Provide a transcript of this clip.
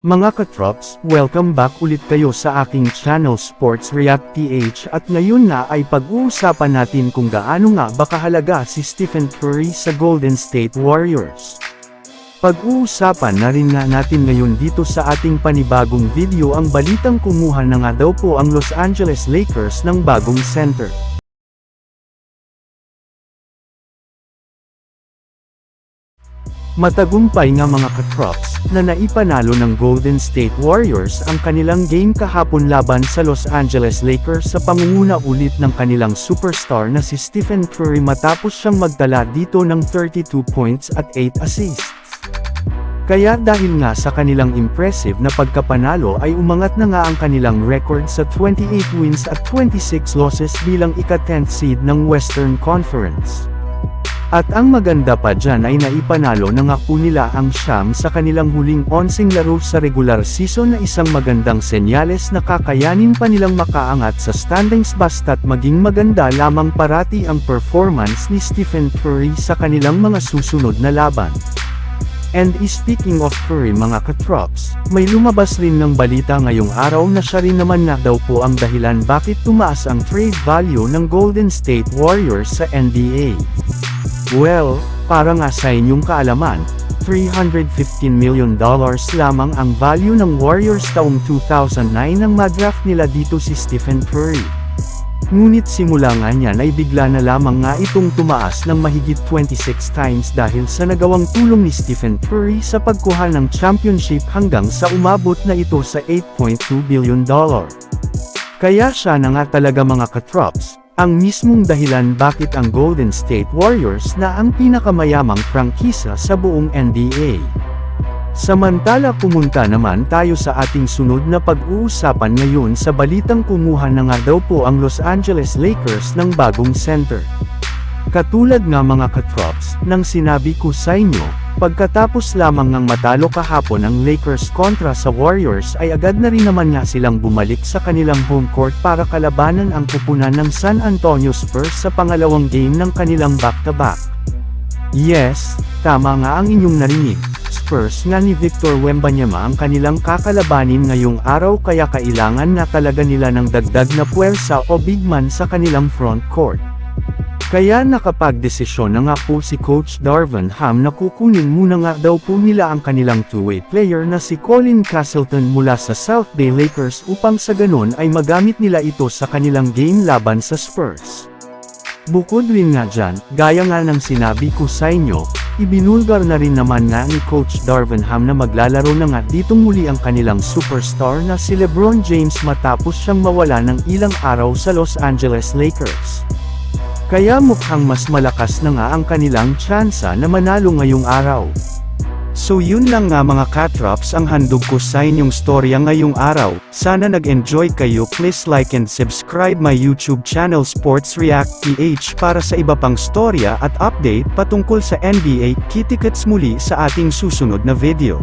Mga katrops, welcome back ulit kayo sa aking channel Sports React PH at ngayon na ay pag-uusapan natin kung gaano nga ba kahalaga si Stephen Curry sa Golden State Warriors. Pag-uusapan na rin nga natin ngayon dito sa ating panibagong video ang balitang kumuha na nga daw po ang Los Angeles Lakers ng bagong center. Matagumpay nga mga katrops, na naipanalo ng Golden State Warriors ang kanilang game kahapon laban sa Los Angeles Lakers sa pangunguna ulit ng kanilang superstar na si Stephen Curry matapos siyang magdala dito ng 32 points at 8 assists. Kaya dahil nga sa kanilang impressive na pagkapanalo ay umangat na nga ang kanilang record sa 28 wins at 26 losses bilang ika-10th seed ng Western Conference. At ang maganda pa dyan ay naipanalo na nga po nila ang Sham sa kanilang huling onsing laro sa regular season na isang magandang senyales na kakayanin pa nilang makaangat sa standings basta't maging maganda lamang parati ang performance ni Stephen Curry sa kanilang mga susunod na laban. And speaking of Curry mga katrops, may lumabas rin ng balita ngayong araw na siya rin naman na daw po ang dahilan bakit tumaas ang trade value ng Golden State Warriors sa NBA. Well, para nga sa inyong kaalaman, 315 million dollars lamang ang value ng Warriors taong 2009 nang madraft nila dito si Stephen Curry. Ngunit simula nga niyan ay bigla na lamang nga itong tumaas ng mahigit 26 times dahil sa nagawang tulong ni Stephen Curry sa pagkuha ng championship hanggang sa umabot na ito sa 8.2 billion dollar. Kaya siya na nga talaga mga katrops, ang mismong dahilan bakit ang Golden State Warriors na ang pinakamayamang prangkisa sa buong NBA. Samantala pumunta naman tayo sa ating sunod na pag-uusapan ngayon sa balitang kumuha na nga daw po ang Los Angeles Lakers ng bagong center. Katulad nga mga katrops, nang sinabi ko sa inyo, pagkatapos lamang ng matalo kahapon ang Lakers kontra sa Warriors ay agad na rin naman nga silang bumalik sa kanilang home court para kalabanan ang kupunan ng San Antonio Spurs sa pangalawang game ng kanilang back-to-back. Yes, tama nga ang inyong narinig. Spurs nga ni Victor Wembanyama ang kanilang kakalabanin ngayong araw kaya kailangan na talaga nila ng dagdag na puwersa o big man sa kanilang front court. Kaya nakapagdesisyon na nga po si Coach Darvin Ham na kukunin muna nga daw po nila ang kanilang two-way player na si Colin Castleton mula sa South Bay Lakers upang sa ganon ay magamit nila ito sa kanilang game laban sa Spurs. Bukod rin nga dyan, gaya nga ng sinabi ko sa inyo, ibinulgar na rin naman nga ni Coach Darvin Ham na maglalaro na nga ditong muli ang kanilang superstar na si Lebron James matapos siyang mawala ng ilang araw sa Los Angeles Lakers. Kaya mukhang mas malakas na nga ang kanilang tsansa na manalo ngayong araw. So yun lang nga mga katrops ang handog ko sa inyong storya ngayong araw, sana nag-enjoy kayo please like and subscribe my YouTube channel Sports React PH para sa iba pang storya at update patungkol sa NBA, kitikets muli sa ating susunod na video.